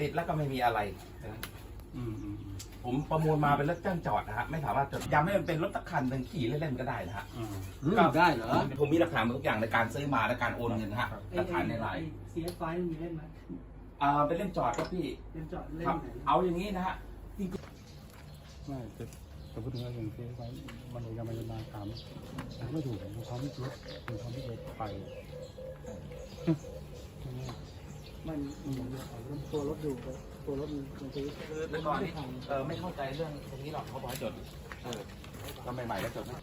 ติดแล้วก็ไม่มีอะไรอืมอืมผมประมูลมาเป็นรถจ้างจอดนะฮะไม่สามารถจดย้ำให้มันเป็นรถตะคันหนึ่งขี่เล่นๆก็ได้นะฮะอืมอืมได้เหรอผมมีหลักฐานหมดทุกอย่างในการซื้อมาและการโอนเงินนะฮะหลักฐานในไลน์เสียไฟล์มันมีเล่นไหมอ่าเป็นเล่นจอดครับพี่เล่นจอดเล่นครับไหนเอาอย่างนี้นะฮะไม่จะจะพูดถึงว่าอย่างที่ไว้มันเลยยังไม่มาถามถามไม่ถูกเป็นความไม่รู้เป็นความไม่รู้ไป มันเหมือนกับเอตัวรถดูตัวรถมันซื้อคือแต่ก่อนนี่เออไม่เข้าใจเรื่องตรงนี้หรอกเขาบอกให้จดเออก็ใหม่ๆแล้วจดนะ